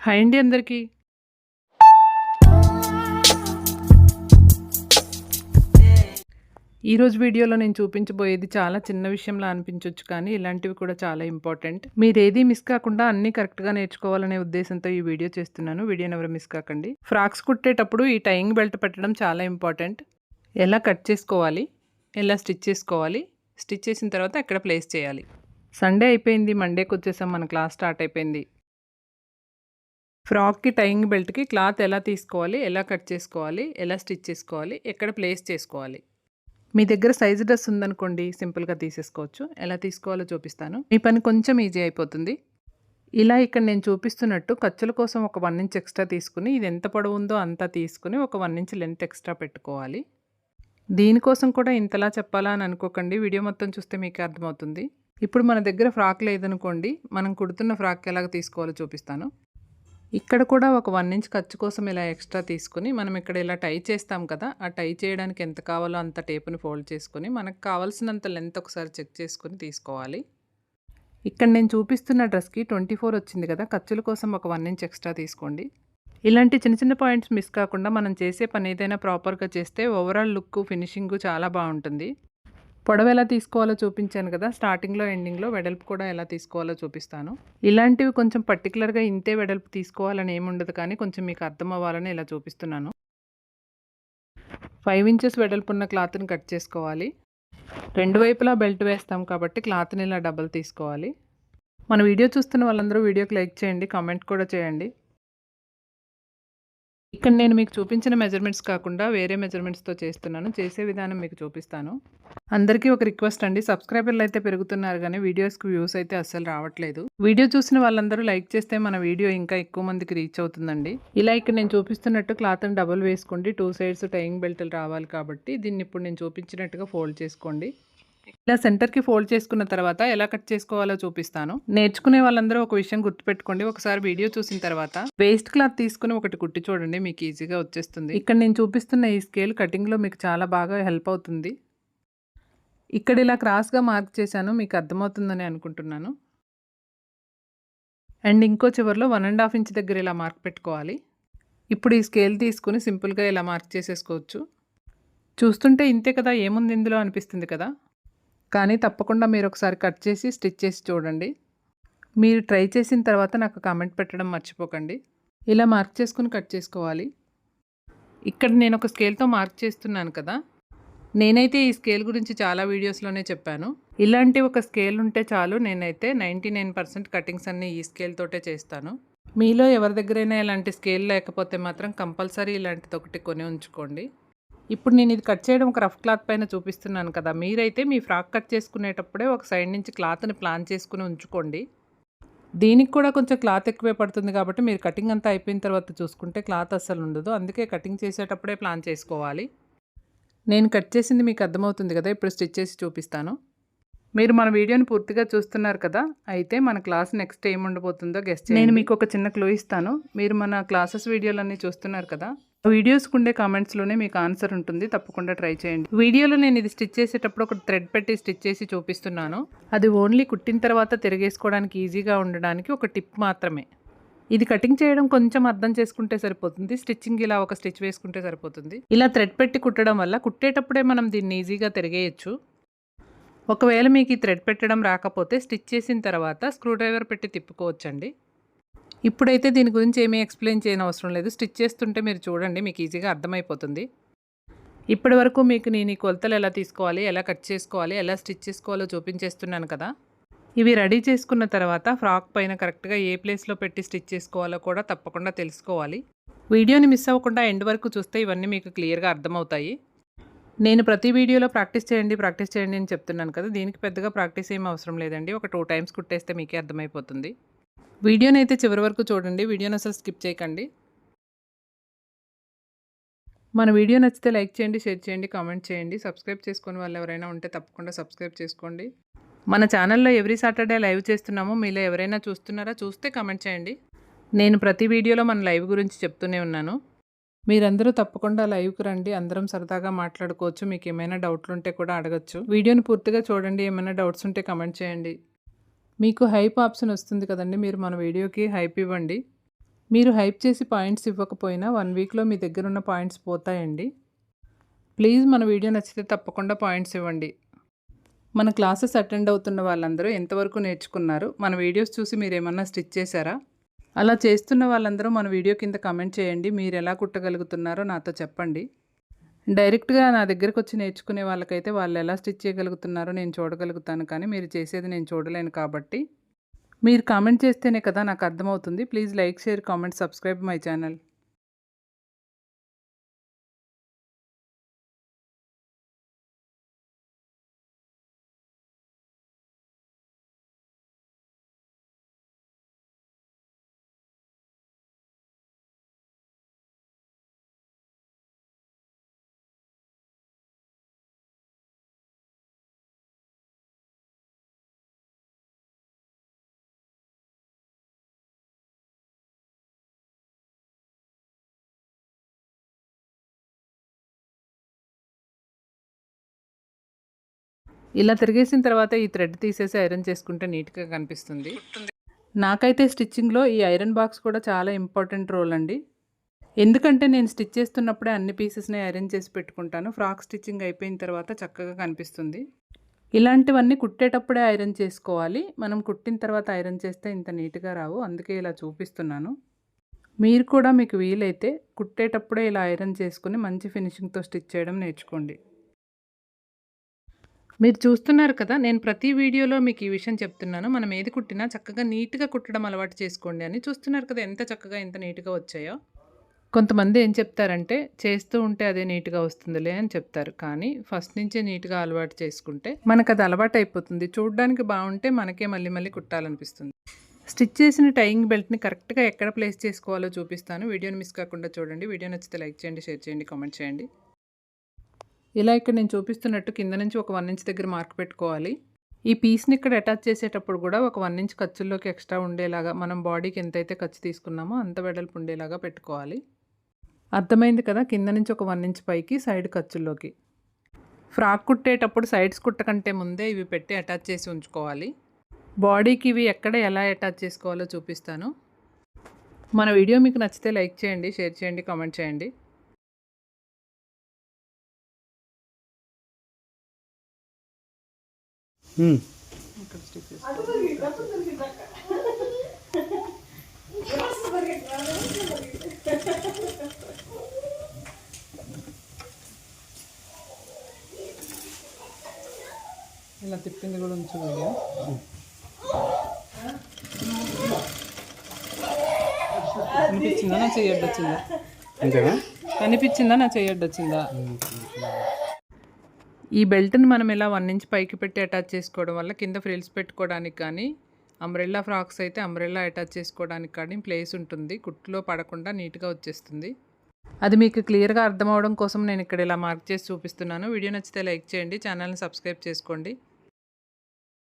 Hi అండి అందరికీ. ఈరోజు వీడియోలో నేను చూపించబోయేది చాలా చిన్న విషయంలా అనిపించవచ్చు కానీ ఇలాంటివి కూడా చాలా ఇంపార్టెంట్. మీరు ఏది మిస్ కాకుండా అన్నీ కరెక్ట్గా నేర్చుకోవాలనే ఉద్దేశంతో ఈ వీడియో చేస్తున్నాను. వీడియోని ఎవరు మిస్ కాకండి. ఫ్రాక్స్ కుట్టేటప్పుడు ఈ టైయింగ్ బెల్ట్ పెట్టడం చాలా ఇంపార్టెంట్. ఎలా కట్ చేసుకోవాలి? ఎలా స్టిచ్ చేసుకోవాలి? స్టిచ్ చేసిన తర్వాత ఎక్కడ ప్లేస్ చేయాలి? సండే అయిపోయింది మండేకి వచ్చేసాం మన క్లాస్ స్టార్ట్ అయిపోయింది. ఫ్రాక్కి టైయింగ్ బెల్ట్కి క్లాత్ ఎలా తీసుకోవాలి ఎలా కట్ చేసుకోవాలి ఎలా స్టిచ్ చేసుకోవాలి ఎక్కడ ప్లేస్ చేసుకోవాలి? మీ దగ్గర సైజు డ్రెస్ ఉందనుకోండి సింపుల్గా తీసేసుకోవచ్చు. ఎలా తీసుకోవాలో చూపిస్తాను. మీ పని కొంచెం ఈజీ అయిపోతుంది. ఇలా ఇక్కడ నేను చూపిస్తున్నట్టు ఖర్చుల కోసం ఒక వన్ ఇంచ్ ఎక్స్ట్రా తీసుకుని ఇది ఎంత పొడవు ఉందో అంతా తీసుకుని ఒక వన్ ఇంచ్ లెంత్ ఎక్స్ట్రా పెట్టుకోవాలి. దీనికోసం కూడా ఇంతలా చెప్పాలా అని అనుకోకండి. వీడియో మొత్తం చూస్తే మీకు అర్థమవుతుంది. ఇప్పుడు మన దగ్గర ఫ్రాక్ లేదనుకోండి మనం కుడుతున్న ఫ్రాక్ ఎలాగ తీసుకోవాలో చూపిస్తాను. ఇక్కడ కూడా ఒక వన్ ఇంచ్ ఖర్చు కోసం ఇలా ఎక్స్ట్రా తీసుకుని మనం ఇక్కడ ఇలా టై చేస్తాం కదా ఆ టై చేయడానికి ఎంత కావాలో అంత టేపుని ఫోల్డ్ చేసుకొని మనకు కావాల్సినంత లెంత్ ఒకసారి చెక్ చేసుకుని తీసుకోవాలి. ఇక్కడ నేను చూపిస్తున్న డ్రెస్కి ట్వంటీ ఫోర్ వచ్చింది కదా ఖర్చుల కోసం ఒక వన్ ఇంచ్ ఎక్స్ట్రా తీసుకోండి. ఇలాంటి చిన్న చిన్న పాయింట్స్ మిస్ కాకుండా మనం చేసే పని ఏదైనా ప్రాపర్గా చేస్తే ఓవరాల్ లుక్ ఫినిషింగ్ చాలా బాగుంటుంది. పొడవు ఎలా తీసుకోవాలో చూపించాను కదా స్టార్టింగ్లో ఎండింగ్లో వెడల్పు కూడా ఎలా తీసుకోవాలో చూపిస్తాను. ఇలాంటివి కొంచెం పర్టికులర్గా ఇంతే వెడల్పు తీసుకోవాలని ఏముండదు కానీ కొంచెం మీకు అర్థం అవ్వాలని ఇలా చూపిస్తున్నాను. ఫైవ్ ఇంచెస్ వెడల్పు ఉన్న క్లాత్ని కట్ చేసుకోవాలి. రెండు వైపులా బెల్ట్ వేస్తాం కాబట్టి క్లాత్ని ఇలా డబల్ తీసుకోవాలి. మన వీడియో చూస్తున్న వాళ్ళందరూ వీడియోకి లైక్ చేయండి కామెంట్ కూడా చేయండి. ఇక్కడ నేను మీకు చూపించిన మెజర్మెంట్స్ కాకుండా వేరే మెజర్మెంట్స్తో చేస్తున్నాను. చేసే విధానం మీకు చూపిస్తాను. అందరికీ ఒక రిక్వెస్ట్ అండి. సబ్స్క్రైబర్లు అయితే పెరుగుతున్నారు కానీ వీడియోస్కి వ్యూస్ అయితే అస్సలు రావట్లేదు. వీడియో చూసిన వాళ్ళందరూ లైక్ చేస్తే మన వీడియో ఇంకా ఎక్కువ మందికి రీచ్ అవుతుందండి. ఇలా ఇక్కడ నేను చూపిస్తున్నట్టు క్లాత్ని డబుల్ వేసుకోండి. టూ సైడ్స్ టైయింగ్ బెల్ట్లు రావాలి కాబట్టి దీన్ని ఇప్పుడు నేను చూపించినట్టుగా ఫోల్డ్ చేసుకోండి. ఇలా సెంటర్కి ఫోల్డ్ చేసుకున్న తర్వాత ఎలా కట్ చేసుకోవాలో చూపిస్తాను. నేర్చుకునే వాళ్ళందరూ ఒక విషయం గుర్తుపెట్టుకోండి. ఒకసారి వీడియో చూసిన తర్వాత వేస్ట్ క్లాత్ తీసుకుని ఒకటి కుట్టి చూడండి మీకు ఈజీగా వచ్చేస్తుంది. ఇక్కడ నేను చూపిస్తున్న ఈ స్కేల్ కటింగ్లో మీకు చాలా బాగా హెల్ప్ అవుతుంది. ఇక్కడ ఇలా క్రాస్గా మార్క్ చేశాను మీకు అర్థమవుతుందని అనుకుంటున్నాను. అండ్ ఇంకో చివరిలో వన్ అండ్ హాఫ్ ఇంచ్ దగ్గర ఇలా మార్క్ పెట్టుకోవాలి. ఇప్పుడు ఈ స్కేల్ తీసుకుని సింపుల్గా ఇలా మార్క్ చేసేసుకోవచ్చు. చూస్తుంటే ఇంతే కదా ఏముంది ఇందులో అనిపిస్తుంది కదా? కానీ తప్పకుండా మీరు ఒకసారి కట్ చేసి స్టిచ్ చేసి చూడండి. మీరు ట్రై చేసిన తర్వాత నాకు కామెంట్ పెట్టడం మర్చిపోకండి. ఇలా మార్క్ చేసుకుని కట్ చేసుకోవాలి. ఇక్కడ నేను ఒక స్కేల్తో మార్క్ చేస్తున్నాను కదా. నేనైతే ఈ స్కేల్ గురించి చాలా వీడియోస్లోనే చెప్పాను. ఇలాంటి ఒక స్కేల్ ఉంటే చాలు నేనైతే నైంటీ నైన్ పర్సెంట్ కటింగ్స్ అన్నీ ఈ స్కేల్ తోటే చేస్తాను. మీలో ఎవరి దగ్గరైనా ఇలాంటి స్కేల్ లేకపోతే మాత్రం కంపల్సరీ ఇలాంటిది ఒకటి కొని ఉంచుకోండి. ఇప్పుడు నేను ఇది కట్ చేయడం ఒక రఫ్ క్లాత్ పైన చూపిస్తున్నాను కదా. మీరైతే మీ ఫ్రాక్ కట్ చేసుకునేటప్పుడే ఒక సైడ్ నుంచి క్లాత్ని ప్లాన్ చేసుకుని ఉంచుకోండి. దీనికి కూడా కొంచెం క్లాత్ ఎక్కువే పడుతుంది కాబట్టి మీరు కటింగ్ అంతా అయిపోయిన తర్వాత చూసుకుంటే క్లాత్ అస్సలు ఉండదు. అందుకే కటింగ్ చేసేటప్పుడే ప్లాన్ చేసుకోవాలి. నేను కట్ చేసింది మీకు అర్థమవుతుంది కదా. ఇప్పుడు స్టిచ్ చేసి చూపిస్తాను. మీరు మన వీడియోని పూర్తిగా చూస్తున్నారు కదా అయితే మన క్లాస్ నెక్స్ట్ ఏం ఉండబోతుందో గెస్ట్ నేను మీకు ఒక చిన్న క్లూ ఇస్తాను. మీరు మన క్లాసెస్ వీడియోలన్నీ చూస్తున్నారు కదా వీడియోస్కి ఉండే కామెంట్స్లోనే మీకు ఆన్సర్ ఉంటుంది. తప్పకుండా ట్రై చేయండి. వీడియోలో నేను ఇది స్టిచ్ చేసేటప్పుడు ఒక థ్రెడ్ పెట్టి స్టిచ్ చేసి చూపిస్తున్నాను. అది ఓన్లీ కుట్టిన తర్వాత తిరిగేసుకోవడానికి ఈజీగా ఉండడానికి ఒక టిప్ మాత్రమే. ఇది కటింగ్ చేయడం కొంచెం అర్థం చేసుకుంటే సరిపోతుంది. స్టిచ్చింగ్ ఇలా ఒక స్టిచ్ వేసుకుంటే సరిపోతుంది. ఇలా థ్రెడ్ పెట్టి కుట్టడం వల్ల కుట్టేటప్పుడే మనం దీన్ని ఈజీగా తిరిగేయచ్చు. ఒకవేళ మీకు ఈ థ్రెడ్ పెట్టడం రాకపోతే స్టిచ్ చేసిన తర్వాత స్క్రూ డ్రైవర్ పెట్టి తిప్పుకోవచ్చండి. ఇప్పుడైతే దీని గురించి ఏమీ ఎక్స్ప్లెయిన్ చేయని అవసరం లేదు. స్టిచ్ చేస్తుంటే మీరు చూడండి మీకు ఈజీగా అర్థమైపోతుంది. ఇప్పటి వరకు మీకు నేను ఈ కొలతలు ఎలా తీసుకోవాలి ఎలా కట్ చేసుకోవాలి ఎలా స్టిచ్ చేసుకోవాలో చూపించేస్తున్నాను కదా. ఇవి రెడీ చేసుకున్న తర్వాత ఫ్రాక్ పైన కరెక్ట్గా ఏ ప్లేస్లో పెట్టి స్టిచ్ చేసుకోవాలో కూడా తప్పకుండా తెలుసుకోవాలి. వీడియోని మిస్ అవ్వకుండా ఎండ్ వరకు చూస్తే ఇవన్నీ మీకు క్లియర్గా అర్థమవుతాయి. నేను ప్రతి వీడియోలో ప్రాక్టీస్ చేయండి ప్రాక్టీస్ చేయండి అని చెప్తున్నాను కదా. దీనికి పెద్దగా ప్రాక్టీస్ ఏం అవసరం లేదండి. ఒక టూ టైమ్స్ కుట్టేస్తే మీకే అర్థమైపోతుంది. వీడియోని అయితే చివరి వరకు చూడండి. వీడియోని అసలు స్కిప్ చేయకండి. మన వీడియో నచ్చితే లైక్ చేయండి షేర్ చేయండి కామెంట్ చేయండి. సబ్స్క్రైబ్ చేసుకుని వాళ్ళు ఎవరైనా ఉంటే తప్పకుండా సబ్స్క్రైబ్ చేసుకోండి. మన ఛానల్లో ఎవ్రీ సాటర్డే లైవ్ చేస్తున్నాము. మీలో ఎవరైనా చూస్తున్నారా చూస్తే కామెంట్ చేయండి. నేను ప్రతి వీడియోలో మన లైవ్ గురించి చెప్తూనే ఉన్నాను. మీరందరూ తప్పకుండా లైవ్కి రండి. అందరం సరదాగా మాట్లాడుకోవచ్చు. మీకు ఏమైనా డౌట్లు ఉంటే కూడా అడగచ్చు. వీడియోని పూర్తిగా చూడండి. ఏమైనా డౌట్స్ ఉంటే కమెంట్ చేయండి. మీకు హైప్ ఆప్షన్ వస్తుంది కదండి. మీరు మన వీడియోకి హైప్ ఇవ్వండి. మీరు హైప్ చేసి పాయింట్స్ ఇవ్వకపోయినా వన్ వీక్లో మీ దగ్గర ఉన్న పాయింట్స్ పోతాయండి. ప్లీజ్ మన వీడియో నచ్చితే తప్పకుండా పాయింట్స్ ఇవ్వండి. మన క్లాసెస్ అటెండ్ అవుతున్న వాళ్ళందరూ ఎంతవరకు నేర్చుకున్నారు? మన వీడియోస్ చూసి మీరు ఏమన్నా స్టిచ్ చేశారా? అలా చేస్తున్న వాళ్ళందరూ మన వీడియో కింద కమెంట్ చేయండి. మీరు ఎలా కుట్టగలుగుతున్నారో నాతో చెప్పండి. డైరెక్ట్గా నా దగ్గరకు వచ్చి నేర్చుకునే వాళ్ళకైతే వాళ్ళు ఎలా స్టిచ్ చేయగలుగుతున్నారో నేను చూడగలుగుతాను. కానీ మీరు చేసేది నేను చూడలేను కాబట్టి. మీరు కామెంట్ చేస్తేనే కదా నాకు అర్థమవుతుంది. Please like share comment subscribe my channel. ఇలా తిరిగేసిన తర్వాత ఈ థ్రెడ్ తీసేసి ఐరన్ చేసుకుంటే నీట్గా కనిపిస్తుంది. నాకైతే స్టిచ్చింగ్లో ఈ ఐరన్ బాక్స్ కూడా చాలా ఇంపార్టెంట్ రోల్ అండి. ఎందుకంటే నేను స్టిచ్ చేస్తున్నప్పుడే అన్ని పీసెస్ని ఐరన్ చేసి పెట్టుకుంటాను. ఫ్రాక్ స్టిచ్చింగ్ అయిపోయిన తర్వాత చక్కగా కనిపిస్తుంది. ఇలాంటివన్నీ కుట్టేటప్పుడే ఐరన్ చేసుకోవాలి. మనం కుట్టిన తర్వాత ఐరన్ చేస్తే ఇంత నీట్గా రావు. అందుకే ఇలా చూపిస్తున్నాను. మీరు కూడా మీకు వీలైతే కుట్టేటప్పుడే ఇలా ఐరన్ చేసుకుని మంచి ఫినిషింగ్తో స్టిచ్ చేయడం నేర్చుకోండి. మీరు చూస్తున్నారు కదా నేను ప్రతి వీడియోలో మీకు ఈ విషయం చెప్తున్నాను. మనం ఏది కుట్టినా చక్కగా నీట్గా కుట్టడం అలవాటు చేసుకోండి అని. చూస్తున్నారు కదా ఎంత చక్కగా ఎంత నీట్గా వచ్చాయో. కొంతమంది ఏం చెప్తారంటే చేస్తూ ఉంటే అదే నీట్గా వస్తుందిలే అని చెప్తారు. కానీ ఫస్ట్ నుంచే నీట్గా అలవాటు చేసుకుంటే మనకు అది అలవాటు అయిపోతుంది చూడడానికి బాగుంటే మనకే మళ్ళీ మళ్ళీ కుట్టాలనిపిస్తుంది. స్టిచ్ చేసిన టైయింగ్ బెల్ట్ని కరెక్ట్గా ఎక్కడ ప్లేస్ చేసుకోవాలో చూపిస్తాను. వీడియోని మిస్ కాకుండా చూడండి. వీడియో నచ్చితే లైక్ చేయండి షేర్ చేయండి కామెంట్ చేయండి. ఇలా ఇక్కడ నేను చూపిస్తున్నట్టు కింద నుంచి ఒక వన్ ఇంచ్ దగ్గర మార్క్ పెట్టుకోవాలి. ఈ పీస్ని ఇక్కడ అటాచ్ చేసేటప్పుడు కూడా ఒక వన్ ఇంచ్ ఖర్చుల్లోకి ఎక్స్ట్రా ఉండేలాగా మనం బాడీకి ఎంతైతే ఖర్చు తీసుకున్నామో అంత వెడల్పు ఉండేలాగా పెట్టుకోవాలి. అర్థమైంది కదా? కింద నుంచి ఒక వన్ ఇంచ్ పైకి సైడ్ ఖర్చుల్లోకి. ఫ్రాక్ కుట్టేటప్పుడు సైడ్స్ కుట్టకంటే ముందే ఇవి పెట్టి అటాచ్ చేసి ఉంచుకోవాలి. బాడీకి ఇవి ఎక్కడ ఎలా అటాచ్ చేసుకోవాలో చూపిస్తాను. మన వీడియో మీకు నచ్చితే లైక్ చేయండి షేర్ చేయండి కామెంట్ చేయండి. ఇక్కడ చేసుకోవాలి. ఇలా తిప్పింది కూడా ఉంచు వీడియో అనిపించిందా నా చెయ్యడ్డొచ్చిందా అంతేనా? కనిపించిందా? నా చెయ్యడ్డొచ్చిందా ఈ బెల్ట్ని మనం ఇలా వన్ ఇంచ్ పైకి పెట్టి అటాచ్ చేసుకోవడం వల్ల కింద ఫ్రిల్స్ పెట్టుకోవడానికి కానీ అంబ్రెల్లా ఫ్రాక్స్ అయితే అంబ్రెల్లా అటాచ్ చేసుకోవడానికి కానీ ప్లేస్ ఉంటుంది. కుట్టులో పడకుండా నీట్గా వచ్చేస్తుంది. అది మీకు క్లియర్గా అర్థం అవడం కోసం నేను ఇక్కడ ఇలా మార్క్ చేసి చూపిస్తున్నాను. వీడియో నచ్చితే లైక్ చేయండి ఛానల్ని సబ్స్క్రైబ్ చేసుకోండి.